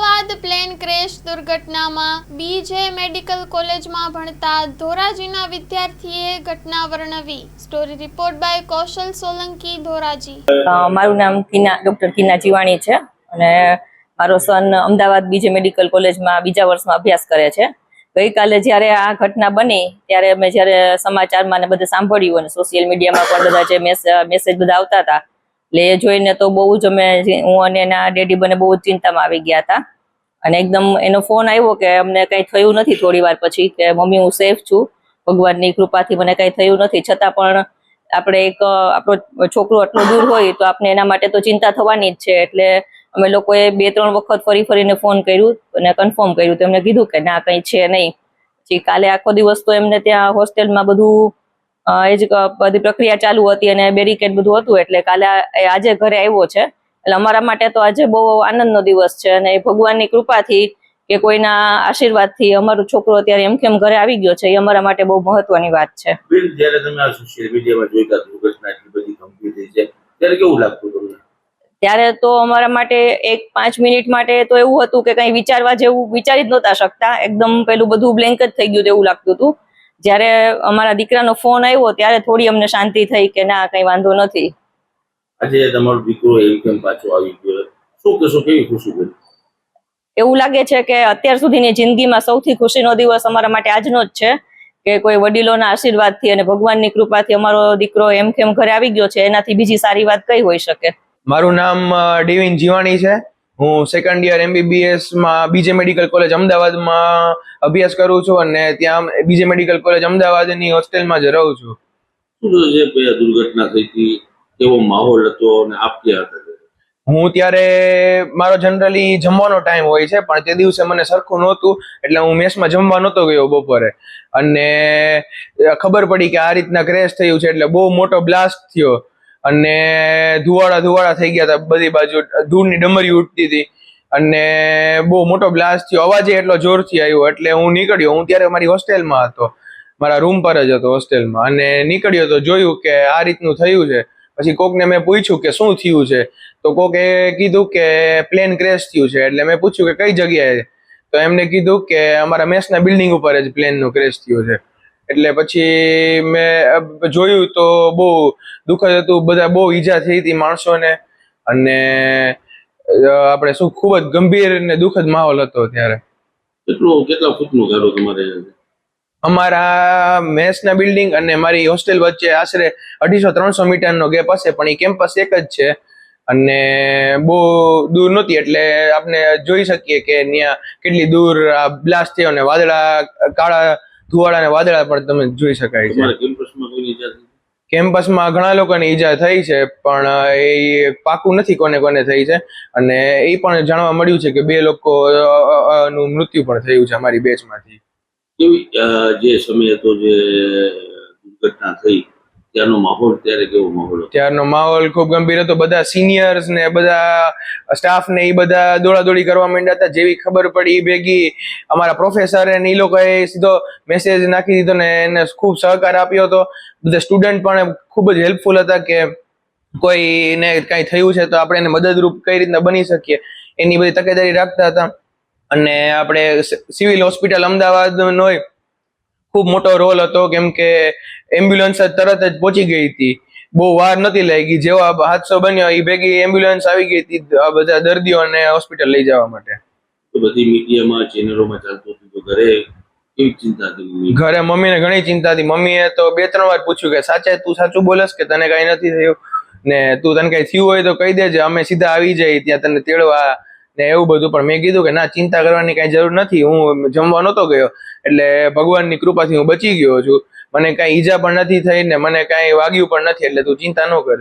Ahmedabad plane crash દુર્ઘટનામાં બીજે medical કોલેજમાં ભણતા ધોરાજીના વિદ્યાર્થીએ ઘટના વર્ણવી. Story report by Kaushal Solanki, Dhoraji. મારું નામ કિના ડોક્ટર કિના જીવાણી છે અને મારો સન અમદાવાદ બીજે મેડિકલ કોલેજમાં બીજા વર્ષમાં અભ્યાસ કરે છે. ગઈકાલે જ્યારે આ ઘટના બની, ત્યારે અમે જ્યારે સમાચારમાં ને બધે સાંભળ્યું અને સોશિયલ મીડિયામાં પણ બધા જે મેસેજ બધા આવતા હતા એટલે એ જોઈને તો બહુ જ અમે હું અને એના ડેડી બને બહુ જ ચિંતામાં આવી ગયા હતા. અને એકદમ એનો ફોન આવ્યો કે અમને કંઈ થયું નથી થોડી વાર પછી કે મમ્મી હું સેફ છું, ભગવાનની કૃપાથી મને કંઈ થયું નથી. છતાં પણ આપણે એક આપણો છોકરો આટલો દૂર હોય તો આપણે એના માટે તો ચિંતા થવાની જ છે. એટલે અમે લોકોએ બે, ત્રણ વખત ફરી ફરીને ફોન કર્યું અને કન્ફર્મ કર્યું. તો એમને કીધું કે ના, કંઈ છે નહીં. પછી કાલે આખો દિવસ તો એમને ત્યાં હોસ્ટેલમાં બધું એ જ બધી પ્રક્રિયા ચાલુ હતી અને બેરિકેડ બધું હતું એટલે કાલે આજે ઘરે આવ્યો છે. એટલે અમારા માટે તો આજે બહુ આનંદનો દિવસ છે અને ભગવાનની કૃપાથી કે કોઈના આશીર્વાદથી અમારો છોકરો અત્યારે એમ કેમ ઘરે આવી ગયો છે એ અમારા માટે બહુ મહત્વની વાત છે. ત્યારે તો અમારા માટે એક પાંચ મિનિટ માટે તો એવું હતું કે કંઈ વિચારવા જેવું વિચારી જ નહોતા શકતા. એકદમ પેલું બધું બ્લેન્ક જ થઈ ગયું એવું લાગતું હતું. જ્યારે અમારા દીકરાનો ફોન આવ્યો ત્યારે થોડી અમને શાંતિ થઈ કે ના કઈ વાંધો નથી. આજે તમારો દીકરો એમ પાછો આવી ગયો? શું કહેશો કેવી ખુશી બેન? એવું લાગે છે કે અત્યાર સુધીની જિંદગીમાં સૌથી ખુશીનો દિવસ અમારા માટે આજનો જ છે કે કોઈ વડીલોના આશીર્વાદથી અને ભગવાનની કૃપાથી અમારો દીકરો એમ કેમ ઘરે આવી ગયો છે એનાથી બીજી સારી વાત કઈ હોઈ શકે? મારું નામ ડીવિન જીવાણી છે. હું સેકન્ડ યર એમબીબીએસમાં બીજે મેડિકલ કોલેજ અમદાવાદમાં અભ્યાસ કરું છું અને ત્યાં બીજે મેડિકલ કોલેજ અમદાવાદની હોસ્ટેલમાં જ રહું છું. શું છે દુર્ઘટના થઈ હતી કેવો માહોલ હતો અને આપ ક્યાં હતા? હું ત્યારે મારો જનરલી જમવાનો ટાઈમ હોય છે પણ તે દિવસે મને સરખું નહોતું એટલે હું મેસમાં જમવા નહોતો ગયો બપોરે. અને ખબર પડી કે આ રીતના ક્રેશ થયું છે એટલે બહુ મોટો બ્લાસ્ટ થયો. અને ધુવાડા ધુવાડા થઈ ગયા હતા બધી બાજુ. ધૂળની ડમરી ઉઠતી હતી. અને બહુ મોટો બ્લાસ્ટ થયો. અવાજે એટલો જોરથી આવ્યો એટલે હું નીકળ્યો. હું ત્યારે મારી હોસ્ટેલમાં હતો. મારા રૂમ પર જ હતો હોસ્ટેલમાં. અને નીકળ્યો તો જોયું કે આ રીતનું થયું છે. પછી કોકને મેં પૂછ્યું કે શું થયું છે? તો કોકે કીધું કે પ્લેન ક્રેશ થયું છે. એટલે મેં પૂછ્યું કે કઈ જગ્યાએ? તો એમને કીધું કે અમારા મેસના બિલ્ડિંગ ઉપર જ પ્લેનનું ક્રેશ થયું છે. એટલે પછી મેં જોયું તો બહુ દુઃખદ હતું. બધા બહુ ઈજા થઈ હતી માણસોને. અને આપણે શું ખૂબ જ ગંભીર અને દુઃખદ માહોલ હતો ત્યારે. કેટલું કેટલા ફૂટનું ઘર તમારે? અમારા મેસના બિલ્ડિંગ અને મારી હોસ્ટેલ વચ્ચે આશરે અઢીસો ત્રણસો મીટરનો ગેપ હશે પણ એ કેમ્પસ એક જ છે. અને બહુ દૂર નહોતી એટલે આપણે જોઈ શકીએ કે ત્યાં કેટલી દૂર આ બ્લાસ્ટ થયો અને વાદળા કાળા ધુવાડા અને વાદળા પણ તમે જોઈ શકાય છે. કેમ્પસમાં ઘણા લોકોને ઈજા થઈ છે પણ એ પાકું નથી કોને કોને થઈ છે. અને એ પણ જાણવા મળ્યું છે કે બે લોકો નું મૃત્યુ પણ થયું છે અમારી બેચમાંથી જે સમય હતો જે દુર્ઘટના થઈ ત્યાંનો માહોલ ત્યારે કેવો માહોલ ત્યારનો માહોલ ખૂબ ગંભીર હતો. બધા સિનિયર્સ ને બધા સ્ટાફ ને એ બધા દોડાદોડી કરવા માંડ્યા હતા. જેવી ખબર પડી ભેગી, અમારા પ્રોફેસરે ને એ લોકોએ સીધો મેસેજ નાખી દીધો ને એને ખૂબ સહકાર આપ્યો હતો. બધા સ્ટુડન્ટ પણ ખૂબ જ હેલ્પફુલ હતા કે કોઈને કાંઈ થયું છે તો આપણે એને મદદરૂપ કઈ રીતના બની શકીએ. એની બધી તકેદારી રાખતા હતા. અને આપણે સિવિલ હોસ્પિટલ અમદાવાદનો ખૂબ મોટો રોલ હતો કેમ કે એમ્બ્યુલન્સ તરત જ પહોંચી ગઈ હતી. બહુ વાર નથી લાગી જેવો હાદસો બન્યો એ ભેગી એમ્બ્યુલન્સ આવી ગઈ હતી આ બધા દર્દીઓને હોસ્પિટલ લઈ જવા માટે. તો બધી મીડિયામાં ચેનલોમાં ચાલતું હતું તો ઘરે કેવી ચિંતા હતી ઘરે મમ્મીને ઘણી ચિંતા હતી. મમ્મીએ તો બે ત્રણ વાર પૂછ્યું કે સાચે તું સાચું બોલસ કે તને કઈ નથી થયું? ને તું તને કઈ થયું હોય તો કહી દેજે અમે સીધા આવી જઈએ ત્યાં તને તેડવા ને એવું બધું. પણ મેં કીધું કે ના, ચિંતા કરવાની કાંઈ જરૂર નથી. હું જમવા નહોતો ગયો, એટલે ભગવાનની કૃપાથી હું બચી ગયો છું. મને કાંઈ ઈજા પણ નથી થઈ ને મને કાંઈ વાગ્યું પણ નથી, એટલે તું ચિંતા ન કર.